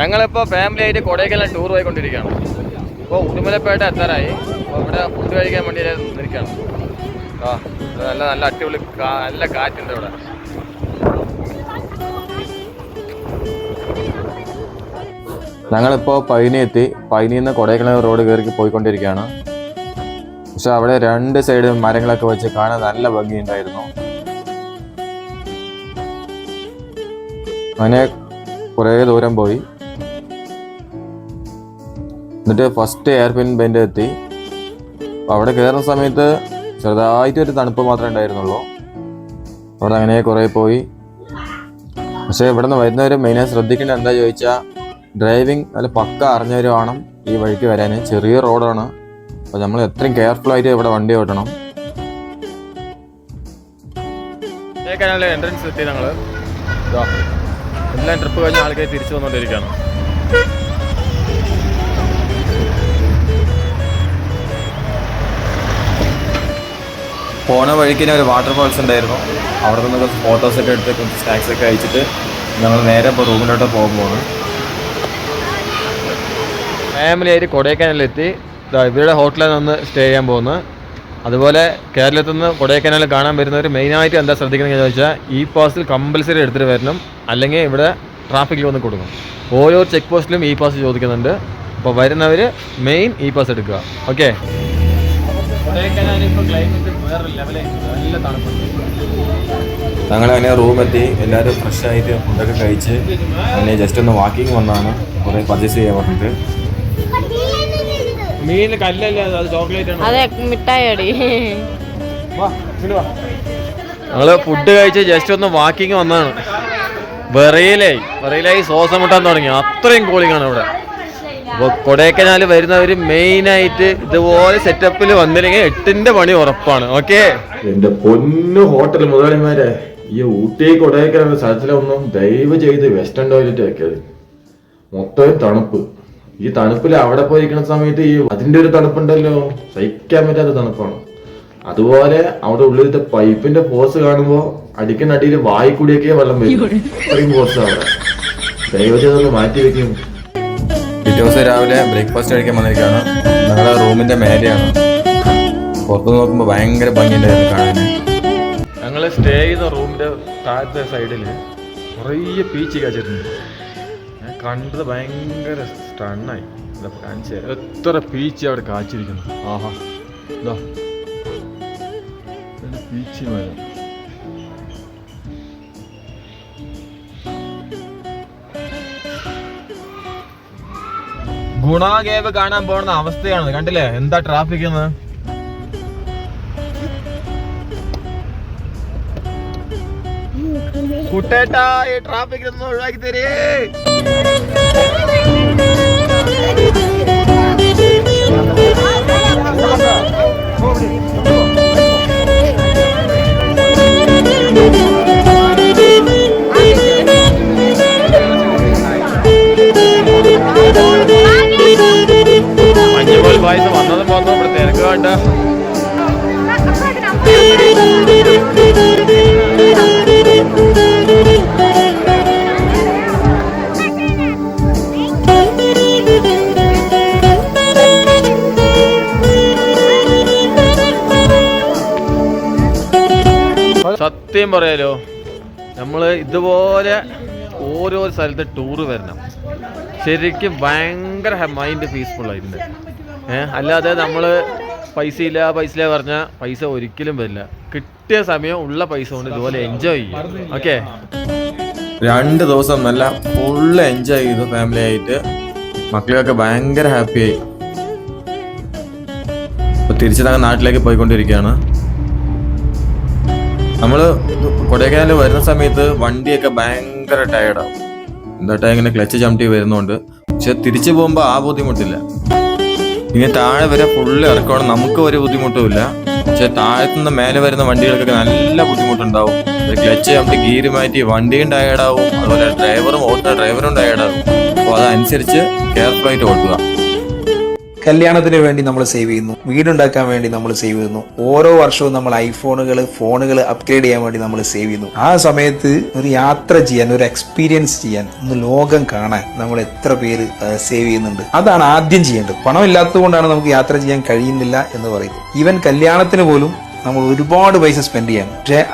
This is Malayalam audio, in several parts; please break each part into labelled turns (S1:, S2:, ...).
S1: ഞങ്ങളിപ്പോൾ ഫാമിലി ആയിട്ട് കൊടൈക്കനാൽ ടൂർ പോയിക്കൊണ്ടിരിക്കുകയാണ്. ഇപ്പോൾ ഉടുമലപ്പേട്ട എത്താറായി. അപ്പോൾ ഇവിടെ ഫുഡ് കഴിക്കാൻ വേണ്ടി നിൽക്കുകയാണ്. ആ നല്ല നല്ല അടിപൊളി നല്ല കാറ്റുണ്ട് ഇവിടെ. ഞങ്ങളിപ്പോൾ പൈനി എത്തി. പൈനിയിൽ നിന്ന് കൊടൈക്കനാൽ റോഡ് കയറി പോയിക്കൊണ്ടിരിക്കുകയാണ്. പക്ഷെ അവിടെ രണ്ട് സൈഡ് മരങ്ങളൊക്കെ വെച്ച് കാണാൻ നല്ല ഭംഗിയുണ്ടായിരുന്നു. അങ്ങനെ കുറേ ദൂരം പോയി. എന്നിട്ട് ഫസ്റ്റ് എയർ പിൻ ബെൻഡ് എത്തി. അവിടെ കയറുന്ന സമയത്ത് ചെറുതായിട്ട് ഒരു തണുപ്പ് മാത്രമേ ഉണ്ടായിരുന്നുള്ളൂ. അവിടെ അങ്ങനെ കുറേ പോയി. പക്ഷേ ഇവിടെ നിന്ന് വരുന്നവർ മെയിനായി ശ്രദ്ധിക്കേണ്ടത് എന്താ ചോദിച്ചാൽ ഡ്രൈവിംഗ് നല്ല പക്ക അറിഞ്ഞവർ വേണം ഈ വഴിക്ക് വരാൻ ചെറിയ റോഡാണ്. അപ്പോൾ നമ്മൾ എത്രയും കെയർഫുൾ ആയിട്ട് ഇവിടെ വണ്ടി ഓട്ടണം. എൻട്രൻസ് എത്തി ഞങ്ങൾ എല്ലാം ട്രിപ്പ് കഴിഞ്ഞ ആൾക്കാർ തിരിച്ചു വന്നുകൊണ്ടിരിക്കുകയാണ് പോണ വഴിക്ക് തന്നെ ഒരു വാട്ടർഫാൾസ് ഉണ്ടായിരുന്നു. അവിടെ നിന്ന് കുറച്ച് ഫോട്ടോസ് ഒക്കെ എടുത്ത് കുറച്ച് സ്നാക്സ് ഒക്കെ കഴിച്ചിട്ട് ഞങ്ങൾ നേരെ ഇപ്പോൾ റൂമിലോട്ട് പോകുമ്പോൾ ഫാമിലി ആയിട്ട് കൊടൈക്കനാലിലെത്തി ദാ ഇവരുടെ ഹോട്ടലിൽ നിന്ന് സ്റ്റേ ചെയ്യാൻ പോകുന്നു. അതുപോലെ കേരളത്തിൽ നിന്ന് കൊടൈക്കനാൽ കാണാൻ വരുന്നവർ മെയിനായിട്ട് എന്താ ശ്രദ്ധിക്കുന്നത് ചോദിച്ചാൽ ഈ പാസിൽ കമ്പൽസറി എടുത്തിട്ട് വരണം. അല്ലെങ്കിൽ ഇവിടെ ട്രാഫിക്കിൽ വന്ന് കൊടുക്കും ഓരോ ചെക്ക് പോസ്റ്റിലും ഈ പാസ് ചോദിക്കുന്നുണ്ട്. അപ്പോൾ വരുന്നവർ മെയിൻ ഈ പാസ് എടുക്കുക. ഓക്കെ ഞങ്ങൾ അങ്ങനെ റൂമെത്തി എല്ലാവരും ഫ്രഷ് ആയിട്ട് ഫുഡൊക്കെ കഴിച്ച് അങ്ങനെ ജസ്റ്റ് ഒന്ന് വാക്കിംഗ് വന്നാണ് കുറേ പർച്ചേസ് ചെയ്യാൻ പറഞ്ഞിട്ട്. മീൻ കല്ലല്ലേ അത്? ചോക്ലേറ്റ് ആണ്?
S2: അതെ മിഠായി അടി
S1: ഞങ്ങൾ ഫുഡ് കഴിച്ച് ജസ്റ്റ് ഒന്ന് വാക്കിങ് വന്നാണ്. വെറയിലായി വെറയിലായി ശ്വാസം മുട്ടാൻ തുടങ്ങി. അത്രയും കൂളിംഗ് ആണ് ഇവിടെ. അപ്പോൾ കൊടൈക്കനാൽ വരുന്നവർ മെയിനായിട്ട് ഇതുപോലെ സെറ്റപ്പിൽ വന്നില്ലെങ്കിൽ എട്ടിന്റെ പണി ഉറപ്പാണ്. ഓക്കെ
S3: എന്റെ പൊന്നു ഹോട്ടൽ മുതലാളിമാരെ ഈ ഊട്ടി കൊടൈക്കനാൽ സ്ഥലത്തിലൊന്നും ദയവ് ചെയ്ത് വെസ്റ്റേൺ ടോയ്ലറ്റ് വെക്കരുത് മൊത്തം തണുപ്പ്. ഈ തണുപ്പിൽ അവിടെ പോയിരിക്കുന്ന സമയത്ത് ഈ അതിന്റെ ഒരു തണുപ്പുണ്ടല്ലോ. സഹിക്കാൻ പറ്റാത്ത തണുപ്പാണ്. അതുപോലെ അവിടെ ഉള്ളിലത്തെ പൈപ്പിന്റെ ഫോഴ്സ് കാണുമ്പോ അടിക്കുന്ന അടിയിൽ വായി കൂടിയൊക്കെ വെള്ളം വരും. ഫോഴ്സ് അവിടെ. മാറ്റി വെക്കും.
S1: ദിവസം രാവിലെ ബ്രേക്ക്ഫാസ്റ്റ് കഴിക്കാൻ വന്നിരിക്കുകയാണ്. ഞങ്ങളുടെ റൂമിന്റെ മേലെയാണ്. പുറത്ത് നോക്കുമ്പോൾ ഭയങ്കര ഭംഗിയുണ്ടായിരുന്നു കാണാൻ. ഞങ്ങൾ സ്റ്റേ ചെയ്ത റൂമിന്റെ താഴത്തെ സൈഡിൽ കുറേ പീച്ച് കാച്ചിട്ടുണ്ട്. ഞാൻ കണ്ടത് ഭയങ്കര സ്റ്റണ്ണായി എത്ര പീച്ച് അവിടെ കാച്ചിരിക്കുന്നു. ആഹാ. ഇതാ. പീച്ച് മരം. ഗുണാകേവ് കാണാൻ പോകുന്ന അവസ്ഥയാണ് കണ്ടില്ലേ? എന്താ ട്രാഫിക് എന്ന് കുട്ടേട്ടാ ഈ ട്രാഫിക് ഒന്ന് ഒഴിവാക്കി തരേ. വേണ്ട സത്യം പറയാലോ നമ്മൾ ഇതുപോലെ ഓരോ സ്ഥലത്ത് ടൂറ് വരണം. ശരിക്കും ഭയങ്കര മൈൻഡ് പീസ്ഫുൾ ആയിട്ടുണ്ട് ഏഹ് അല്ലാതെ നമ്മൾ പൈസ ഇല്ല പൈസ ഇല്ല പറഞ്ഞാൽ പൈസ ഒരിക്കലും വരില്ല. കിട്ടിയ സമയം ഉള്ള പൈസ കൊണ്ട് ഇതുപോലെ എൻജോയ് ചെയ്യും. ഓക്കെ രണ്ട് ദിവസം നല്ല ഫുള്ള് എൻജോയ് ചെയ്തു ഫാമിലി ആയിട്ട്. മക്കളൊക്കെ ഭയങ്കര ഹാപ്പിയായി ഇപ്പൊ തിരിച്ച് ഞങ്ങൾ നാട്ടിലേക്ക് പോയിക്കൊണ്ടിരിക്കുകയാണ്. നമ്മൾ കൊടൈക്കനാൽ വരുന്ന സമയത്ത് വണ്ടിയൊക്കെ ഭയങ്കര ടയർഡാവും എന്താ ഇങ്ങനെ ക്ലച്ച് ചവിട്ടി വരുന്നുണ്ട്. പക്ഷെ തിരിച്ചു പോകുമ്പോൾ ആ ബുദ്ധിമുട്ടില്ല. ഇനി താഴെ വരെ ഫുള്ള് ഇറക്കണം നമുക്ക് ഒരു ബുദ്ധിമുട്ടുമില്ല പക്ഷെ താഴത്തുനിന്ന് മേലെ വരുന്ന വണ്ടികൾക്കൊക്കെ നല്ല ബുദ്ധിമുട്ടുണ്ടാവും. ക്ലച്ച് നമുക്ക് ഗീര് മാറ്റി വണ്ടിയും ടയേർഡാവും അതുപോലെ ഡ്രൈവറും ഓട്ടുന്ന ഡ്രൈവറും ടയേർഡാവും അപ്പോൾ അതനുസരിച്ച് കെയർഫുൾ ആയിട്ട് ഓട്ടുക.
S2: കല്യാണത്തിന് വേണ്ടി നമ്മൾ സേവ് ചെയ്യുന്നു. വീടുണ്ടാക്കാൻ വേണ്ടി നമ്മൾ സേവ് ചെയ്യുന്നു. ഓരോ വർഷവും നമ്മൾ ഐഫോണുകൾ ഫോണുകൾ അപ്ഗ്രേഡ് ചെയ്യാൻ വേണ്ടി നമ്മൾ സേവ് ചെയ്യുന്നു. ആ സമയത്ത് ഒരു യാത്ര ചെയ്യാൻ ഒരു എക്സ്പീരിയൻസ് ചെയ്യാൻ ഒന്ന് ലോകം കാണാൻ നമ്മൾ എത്ര പേര് സേവ് ചെയ്യുന്നുണ്ട്. അതാണ് ആദ്യം ചെയ്യേണ്ടത്. പണം ഇല്ലാത്തതുകൊണ്ടാണ് നമുക്ക് യാത്ര ചെയ്യാൻ കഴിയുന്നില്ല എന്ന് പറയുന്നത്. ഈവൻ കല്യാണത്തിന് പോലും നമ്മൾ ഒരുപാട് പൈസ സ്പെൻഡ് ചെയ്യാൻ. പക്ഷേ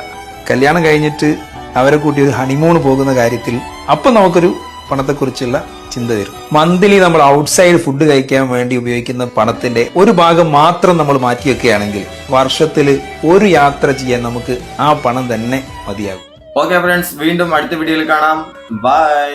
S2: കല്യാണം കഴിഞ്ഞിട്ട് അവരെ കൂട്ടി ഒരു ഹണിമൂൺ പോകുന്ന കാര്യത്തിൽ അപ്പം നമുക്കൊരു പണത്തെക്കുറിച്ചുള്ള ചിന്ത വരും മന്ത്ലി നമ്മൾ ഔട്ട്സൈഡ് ഫുഡ് കഴിക്കാൻ വേണ്ടി ഉപയോഗിക്കുന്ന പണത്തിന്റെ ഒരു ഭാഗം മാത്രം നമ്മൾ മാറ്റി വെക്കുകയാണെങ്കിൽ വർഷത്തിൽ ഒരു യാത്ര ചെയ്യാൻ നമുക്ക് ആ പണം തന്നെ മതിയാകും.
S4: ഓക്കെ ഫ്രണ്ട്സ് വീണ്ടും അടുത്ത വീഡിയോയിൽ കാണാം. ബൈ